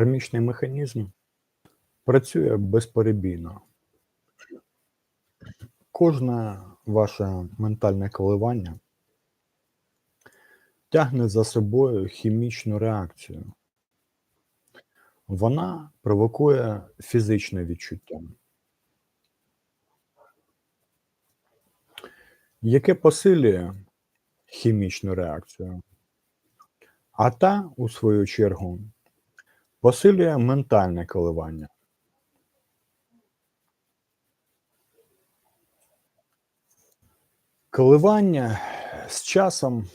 Кармічний механізм працює безперебійно. Кожне ваше ментальне коливання тягне за собою хімічну реакцію. Вона провокує фізичне відчуття, яке посилює хімічну реакцію, а та, у свою чергу, посилює ментальне коливання. Коливання з часом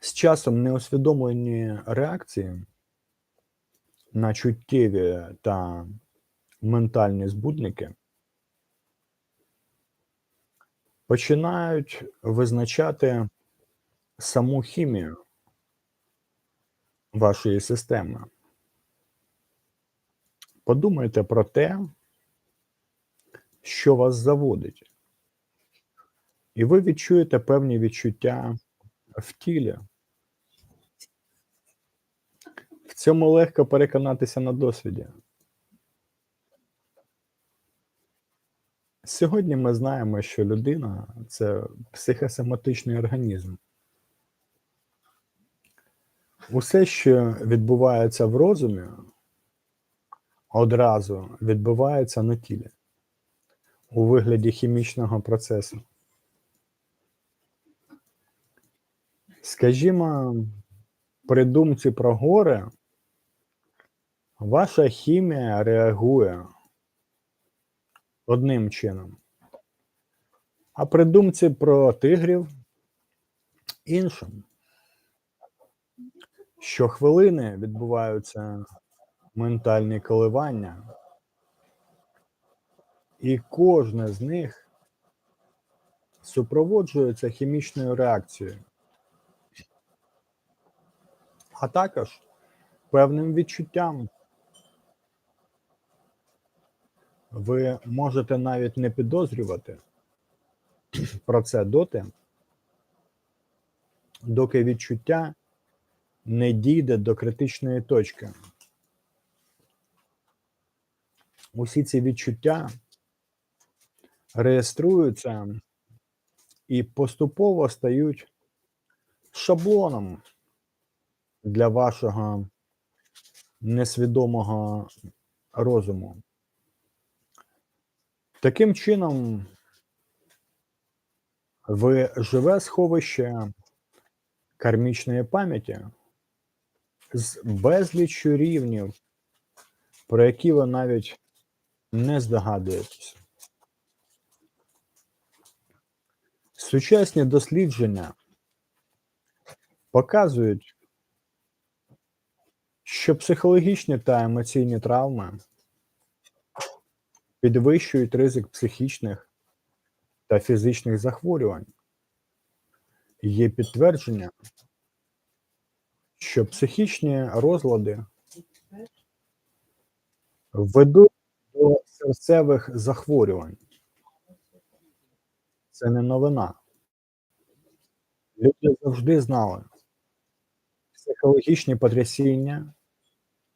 з часом неусвідомлені реакції на чуттєві та ментальні збудники починають визначати саму хімію вашої системи. Подумайте про те, що вас заводить, і ви відчуєте певні відчуття в тілі. В цьому легко переконатися на досвіді. Сьогодні ми знаємо, що людина це психосоматичний організм. Усе, що відбувається в розумі, одразу відбувається на тілі у вигляді хімічного процесу. Скажімо, при думці про горе, ваша хімія реагує одним чином, а при думці про тигрів іншим. Щохвилини відбуваються ментальні коливання, і кожне з них супроводжується хімічною реакцією, а також певним відчуттям. Ви можете навіть не підозрювати про це доти, доки відчуття не дійде до критичної точки. Усі ці відчуття реєструються і поступово стають шаблоном для вашого несвідомого розуму. Таким чином, ви живе сховище кармічної пам'яті з безліччю рівнів, про які ви навіть не здогадуєтесь. Сучасні дослідження показують, що психологічні та емоційні травми підвищують ризик психічних та фізичних захворювань. Є підтвердження, що психічні розлади ведуть до серцевих захворювань. Це не новина. Люди завжди знали, психологічні потрясіння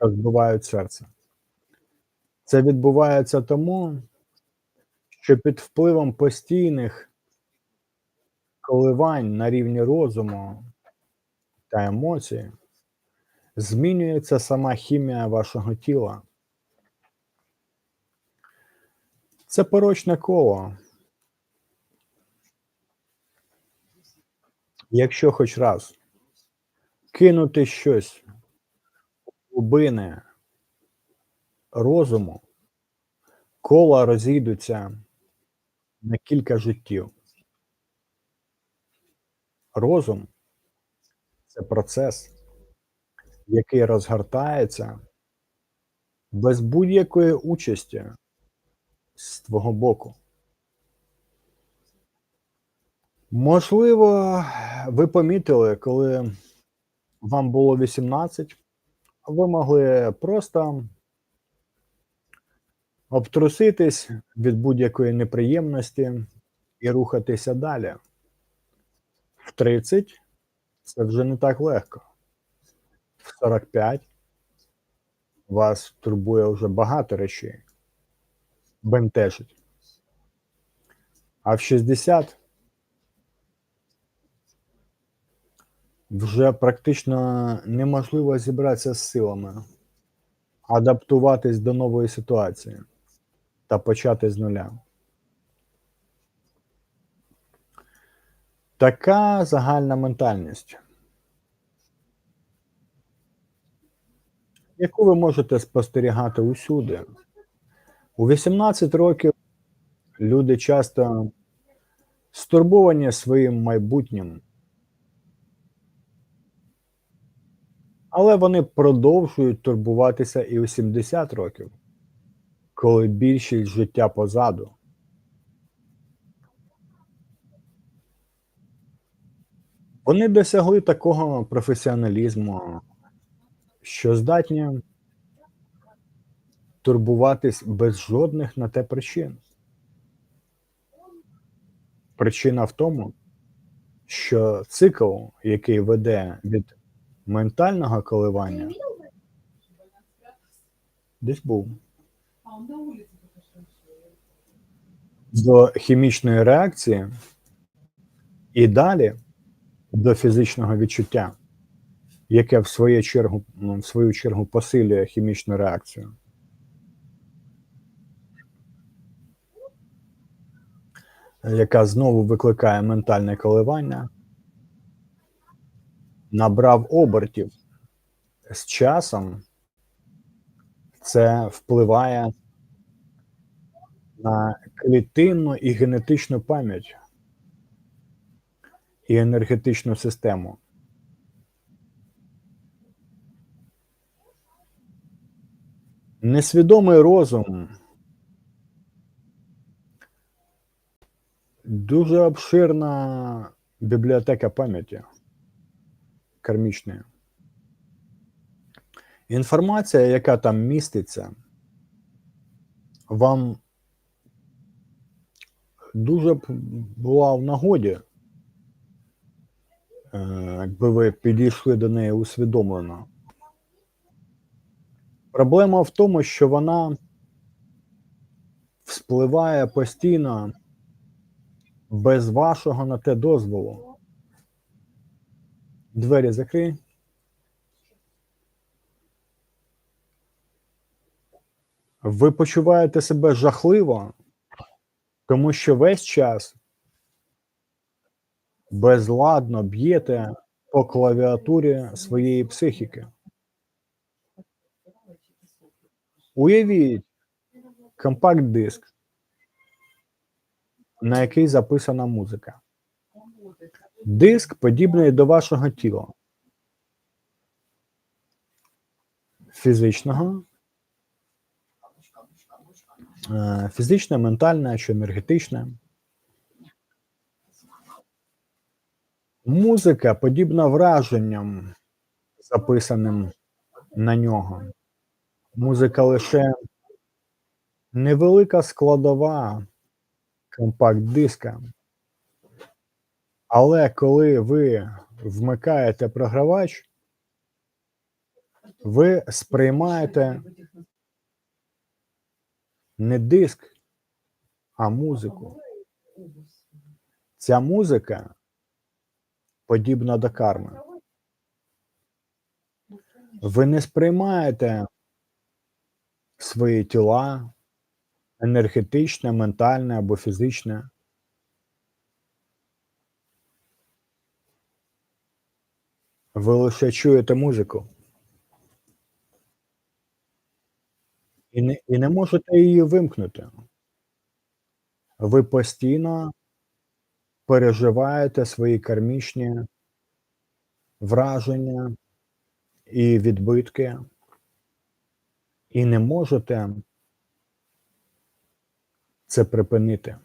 розбивають серце. Це відбувається тому, що під впливом постійних коливань на рівні розуму та емоцій змінюється сама хімія вашого тіла. Це порочне коло. Якщо хоч раз кинути щось у глибини розуму, кола розійдуться на кілька життів. Розум це процес, який розгортається без будь-якої участі з твого боку. Можливо, ви помітили, коли вам було 18, ви могли просто обтруситись від будь-якої неприємності і рухатися далі. В 30 це вже не так легко. В 45 вас турбує вже багато речей, бентежить. А в 60 вже практично неможливо зібратися з силами, адаптуватись до нової ситуації та почати з нуля. Така загальна ментальність, яку ви можете спостерігати усюди. У 18 років люди часто стурбовані своїм майбутнім, але вони продовжують турбуватися і у 70 років, коли більшість життя позаду. Вони досягли такого професіоналізму, що здатні турбуватись без жодних на те причин. Причина в тому, що цикл, який веде від ментального коливання, десь був до хімічної реакції і далі до фізичного відчуття, яке в свою чергу, ну, в свою чергу посилює хімічну реакцію. Яка знову викликає ментальне коливання, набрав обертів. З часом це впливає на клітинну і генетичну пам'ять і енергетичну систему. Несвідомий розум дуже обширна бібліотека пам'яті кармічної. Інформація, яка там міститься, вам дуже б була в нагоді, е, якби ви підійшли до неї усвідомлено. Проблема в тому, що вона вспливає постійно без вашого на те дозволу. Двері закрий. Ви почуваєте себе жахливо, тому що весь час безладно б'єте по клавіатурі своєї психіки. Уявіть компакт-диск, на який записана музика. Диск подібний до вашого тіла. Фізичного, фізичне, ментальне чи енергетичне. Музика подібна враженням, записаним на нього. Музика лише невелика складова компакт-диска. Але коли ви вмикаєте програвач, ви сприймаєте не диск, а музику. Ця музика подібна до карми. Ви не сприймаєте свої тіла, енергетичне, ментальне або фізичне. Ви лише чуєте музику. І не, і не можете її вимкнути. Ви постійно переживаєте свої кармічні враження і відбитки, і не можете це припинити.